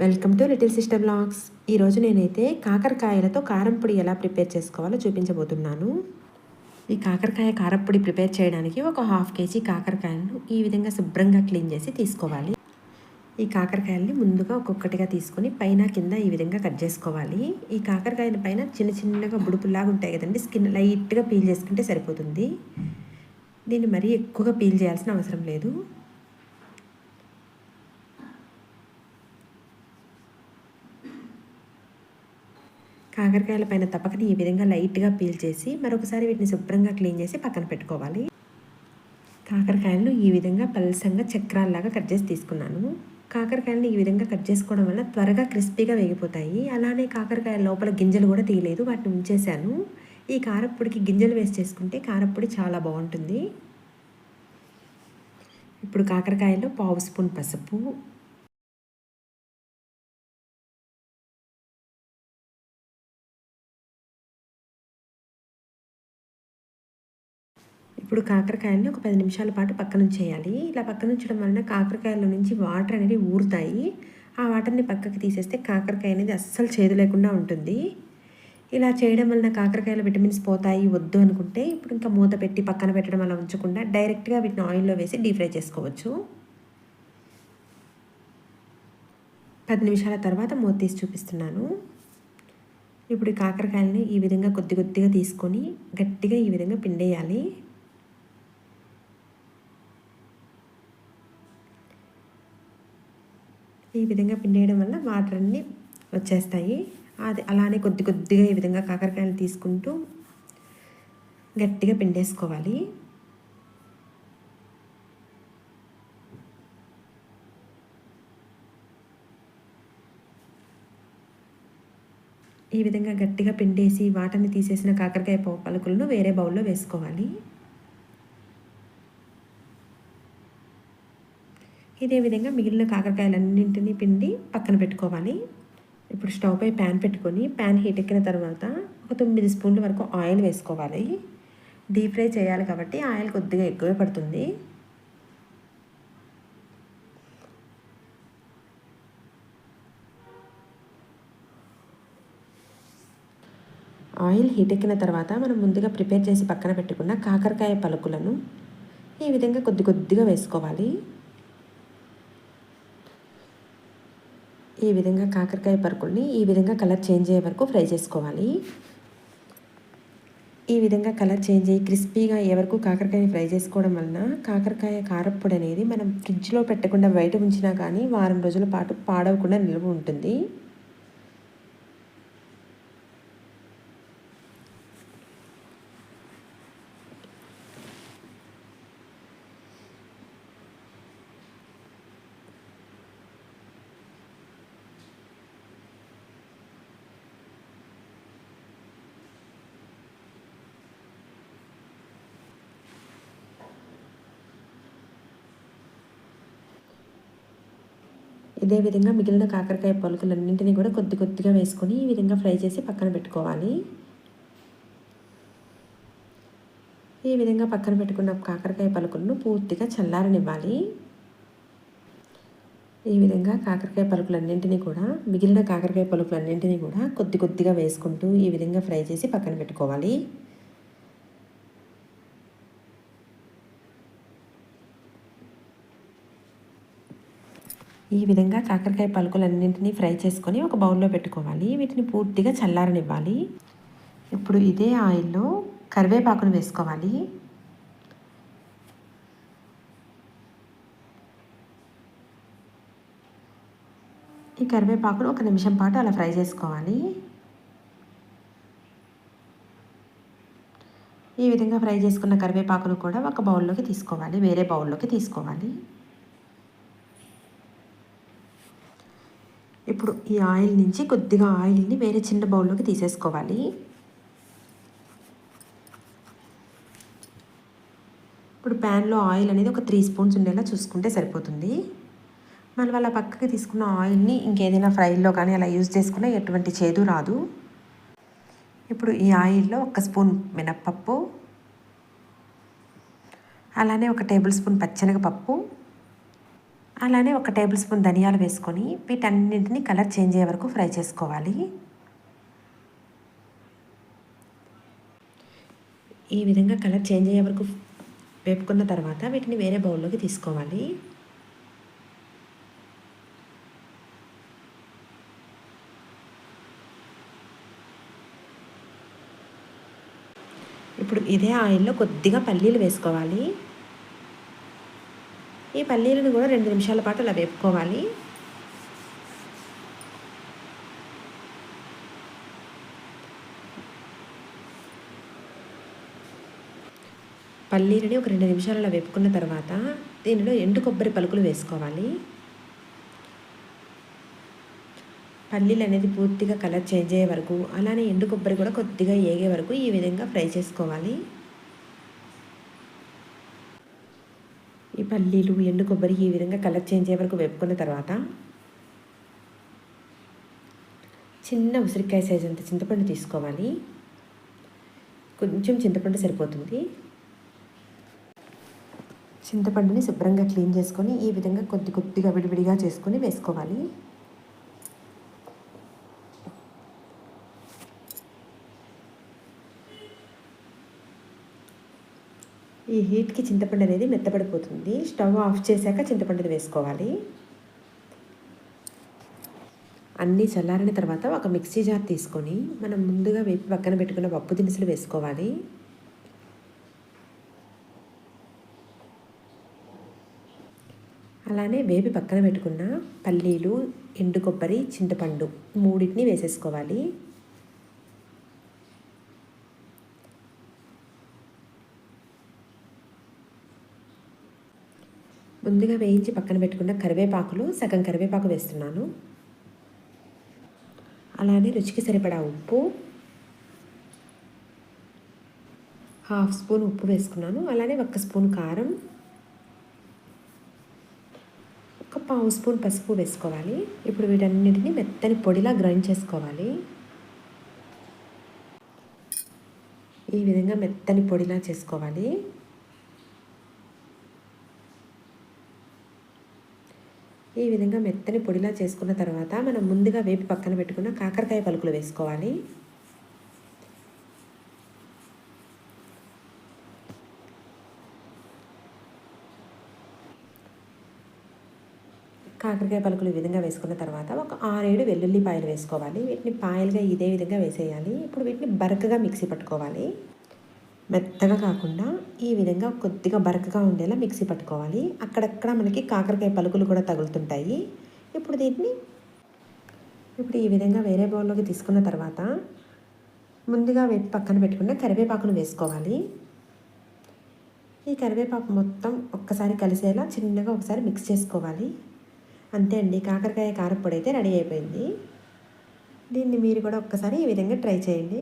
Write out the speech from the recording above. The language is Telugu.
Welcome to little sister blogs. ఈరోజు నేనైతే కాకరకాయలతో కారంపొడి ఎలా ప్రిపేర్ చేసుకోవాలో చూపించబోతున్నాను. ఈ కాకరకాయ కారంపొడి ప్రిపేర్ చేయడానికి ఒక హాఫ్ కేజీ కాకరకాయలను ఈ విధంగా శుభ్రంగా క్లీన్ చేసి తీసుకోవాలి. ఈ కాకరకాయల్ని ముందుగా ఒక్కొక్కటిగా తీసుకొని పైన కింద ఈ విధంగా కట్ చేసుకోవాలి. ఈ కాకరకాయల పైన చిన్న చిన్నగా బుడుపులాగా ఉంటాయి కదండి స్కిన్ లైట్గా పీల్ చేసుకుంటే సరిపోతుంది. దీన్ని మరీ ఎక్కువగా పీల్ చేయాల్సిన అవసరం లేదు. కాకరకాయల పైన తప్పకని ఈ విధంగా లైట్గా పీల్ చేసి మరొకసారి వీటిని శుభ్రంగా క్లీన్ చేసి పక్కన పెట్టుకోవాలి. కాకరకాయలను ఈ విధంగా పలసంగా చక్రాల్లాగా కట్ చేసి తీసుకున్నాను. కాకరకాయలను ఈ విధంగా కట్ చేసుకోవడం వల్ల త్వరగా క్రిస్పీగా వేగిపోతాయి. అలానే కాకరకాయ లోపల గింజలు కూడా తీయలేదు వాటిని ఉంచేసాను ఈ కారప్పొడికి గింజలు వేసి చేసుకుంటే కారప్పొడి చాలా బాగుంటుంది. ఇప్పుడు కాకరకాయలో పావు స్పూన్ పసుపు ఇప్పుడు కాకరకాయలని ఒక పది నిమిషాల పాటు పక్కన ఉంచేయాలి. ఇలా పక్కన ఉంచడం వలన కాకరకాయల నుంచి వాటర్ అనేది ఊరుతాయి. ఆ వాటర్ని పక్కకి తీసేస్తే కాకరకాయ అనేది అస్సలు చేదు లేకుండా ఉంటుంది. ఇలా చేయడం వలన కాకరకాయల విటమిన్స్ పోతాయి వద్దు అనుకుంటే ఇప్పుడు ఇంకా మూత పెట్టి పక్కన పెట్టడం అలా ఉంచకుండా డైరెక్ట్గా వీటిని ఆయిల్లో వేసి డీప్ ఫ్రై చేసుకోవచ్చు. పది నిమిషాల తర్వాత మూత తీసి చూపిస్తున్నాను. ఇప్పుడు కాకరకాయలని ఈ విధంగా కొద్ది కొద్దిగా తీసుకొని గట్టిగా ఈ విధంగా పిండేయాలి. ఈ విధంగా పిండేయడం వల్ల వాటర్ అన్నీ వచ్చేస్తాయి. అది అలానే కొద్ది కొద్దిగా ఈ విధంగా కాకరకాయలు తీసుకుంటూ గట్టిగా పిండేసుకోవాలి. ఈ విధంగా గట్టిగా పిండేసి వాటర్ని తీసేసిన కాకరకాయ పలుకులను వేరే బౌల్లో వేసుకోవాలి. ఇదే విధంగా మిగిలిన కాకరకాయలన్నింటినీ పిండి పక్కన పెట్టుకోవాలి. ఇప్పుడు స్టవ్ పై ప్యాన్ పెట్టుకొని ప్యాన్ హీట్ ఎక్కిన తర్వాత ఒక తొమ్మిది స్పూన్ల వరకు ఆయిల్ వేసుకోవాలి. డీప్ ఫ్రై చేయాలి కాబట్టి ఆయిల్ కొద్దిగా ఎక్కువే పడుతుంది. ఆయిల్ హీట్ ఎక్కిన తర్వాత మనం ముందుగా ప్రిపేర్ చేసి పక్కన పెట్టుకున్న కాకరకాయ పలుకులను ఈ విధంగా కొద్ది కొద్దిగా వేసుకోవాలి. ఈ విధంగా కాకరకాయ పరుకుల్ని ఈ విధంగా కలర్ చేంజ్ అయ్యే వరకు ఫ్రై చేసుకోవాలి. ఈ విధంగా కలర్ చేంజ్ అయ్యి క్రిస్పీగా అయ్యే వరకు కాకరకాయని ఫ్రై చేసుకోవడం వలన కాకరకాయ కారప్పొడి అనేది మనం ఫ్రిడ్జ్లో పెట్టకుండా బయట ఉంచినా కానీ వారం రోజుల పాటు పాడవకుండా నిల్వ ఉంటుంది. ఇదే విధంగా మిగిలిన కాకరకాయ పలుకులన్నింటినీ కూడా కొద్ది కొద్దిగా వేసుకొని ఈ విధంగా ఫ్రై చేసి పక్కన పెట్టుకోవాలి. ఈ విధంగా పక్కన పెట్టుకున్న కాకరకాయ పలుకులను పూర్తిగా చల్లారనివ్వాలి. ఈ విధంగా కాకరకాయ పలుకులన్నింటినీ కూడా మిగిలిన కాకరకాయ పలుకులన్నింటినీ కూడా కొద్ది కొద్దిగా వేసుకుంటూ ఈ విధంగా ఫ్రై చేసి పక్కన పెట్టుకోవాలి. ఈ విధంగా కాకరకాయ పలుకులన్నింటినీ ఫ్రై చేసుకొని ఒక బౌల్లో పెట్టుకోవాలి. వీటిని పూర్తిగా చల్లారనివ్వాలి. ఇప్పుడు ఇదే ఆయిల్లో కరివేపాకును వేసుకోవాలి. ఈ కరివేపాకును ఒక నిమిషం పాటు అలా ఫ్రై చేసుకోవాలి. ఈ విధంగా ఫ్రై చేసుకున్న కరివేపాకును కూడా ఒక బౌల్లోకి తీసుకోవాలి. వేరే బౌల్లోకి తీసుకోవాలి. ఇప్పుడు ఈ ఆయిల్ నుంచి కొద్దిగా ఆయిల్ని వేరే చిన్న బౌల్లోకి తీసేసుకోవాలి. ఇప్పుడు ప్యాన్లో ఆయిల్ అనేది ఒక త్రీ స్పూన్స్ ఉండేలా చూసుకుంటే సరిపోతుంది. మళ్ళీ వాళ్ళ పక్కకి తీసుకున్న ఆయిల్ని ఇంకేదైనా ఫ్రైల్లో కానీ అలా యూజ్ చేసుకున్నా ఎటువంటి చేదు రాదు. ఇప్పుడు ఈ ఆయిల్లో ఒక స్పూన్ మినప్పప్పు అలానే ఒక టేబుల్ స్పూన్ పచ్చనగపప్పు అలానే ఒక టేబుల్ స్పూన్ ధనియాలు వేసుకొని వీటన్నింటినీ కలర్ చేంజ్ అయ్యే వరకు ఫ్రై చేసుకోవాలి. ఈ విధంగా కలర్ చేంజ్ అయ్యే వరకు వేపుకున్న తర్వాత వీటిని వేరే బౌల్లోకి తీసుకోవాలి. ఇప్పుడు ఇదే ఆయిల్లో కొద్దిగా పల్లీలు వేసుకోవాలి. ఈ పల్లీలను కూడా రెండు నిమిషాల పాటు అలా వేపుకోవాలి. పల్లీలని ఒక రెండు నిమిషాలు అలా వేపుకున్న తర్వాత దీనిలో ఎండు కొబ్బరి పలుకులు వేసుకోవాలి. పల్లీలు అనేది పూర్తిగా కలర్ చేంజ్ అయ్యే వరకు అలానే ఎండు కొబ్బరి కూడా కొద్దిగా ఏగే వరకు ఈ విధంగా ఫ్రై చేసుకోవాలి. ఈ పల్లీలు ఎండు కొబ్బరి ఈ విధంగా కలర్ చేంజ్ అయ్యే వరకు వేపుకున్న తర్వాత చిన్న ఉసిరికాయ సైజ్ అంత చింతపండు తీసుకోవాలి. కొంచెం చింతపండు సరిపోతుంది. చింతపండుని శుభ్రంగా క్లీన్ చేసుకొని ఈ విధంగా కొద్ది కొద్దిగా విడివిడిగా చేసుకొని వేసుకోవాలి. ఈ హీట్కి చింతపండు అనేది మెత్తపడిపోతుంది స్టవ్ ఆఫ్ చేశాక చింతపండుని వేసుకోవాలి. అన్నీ చల్లారిన తర్వాత ఒక మిక్సీ జార్ తీసుకొని మనం ముందుగా వేపి పక్కన పెట్టుకున్న పప్పు దినుసులు వేసుకోవాలి. అలానే వేపి పక్కన పెట్టుకున్న పల్లీలు ఎండు కొబ్బరి చింతపండు మూడింటిని వేసేసుకోవాలి. ముందుగా వేయించి పక్కన పెట్టుకున్న కరివేపాకులు సగం కరివేపాకు వేస్తున్నాను. అలానే రుచికి సరిపడా ఉప్పు హాఫ్ స్పూన్ ఉప్పు వేసుకున్నాను. అలానే ఒక్క స్పూన్ కారం ఒక పావు స్పూన్ పసుపు వేసుకోవాలి. ఇప్పుడు వీటన్నిటిని మెత్తని పొడిలా గ్రైండ్ చేసుకోవాలి. ఈ విధంగా మెత్తని పొడిలా చేసుకోవాలి. ఈ విధంగా మెత్తని పొడిలా చేసుకున్న తర్వాత మనం ముందుగా వేపి పక్కన పెట్టుకున్న కాకరకాయ పలుకులు వేసుకోవాలి. కాకరకాయ పలుకులు ఈ విధంగా వేసుకున్న తర్వాత ఒక ఆరేడు వెల్లుల్లి పాయలు వేసుకోవాలి. వీటిని పాయలుగా ఇదే విధంగా వేసేయాలి. ఇప్పుడు వీటిని బరకగా మిక్సీ పట్టుకోవాలి. మెత్తగా కాకుండా ఈ విధంగా కొద్దిగా బరకగా ఉండేలా మిక్సీ పట్టుకోవాలి. అక్కడక్కడ మనకి కాకరకాయ పలుకులు కూడా తగులుతుంటాయి. ఇప్పుడు దీన్ని ఇప్పుడు ఈ విధంగా వేరే బౌల్లోకి తీసుకున్న తర్వాత ముందుగా వేపు పక్కన పెట్టుకున్న కరివేపాకును వేసుకోవాలి. ఈ కరివేపాకు మొత్తం ఒక్కసారి కలిసేలా చిన్నగా ఒకసారి మిక్స్ చేసుకోవాలి. అంతే అండి కాకరకాయ కారపొడి అయితే రెడీ అయిపోయింది. దీన్ని మీరు కూడా ఒక్కసారి ఈ విధంగా ట్రై చేయండి.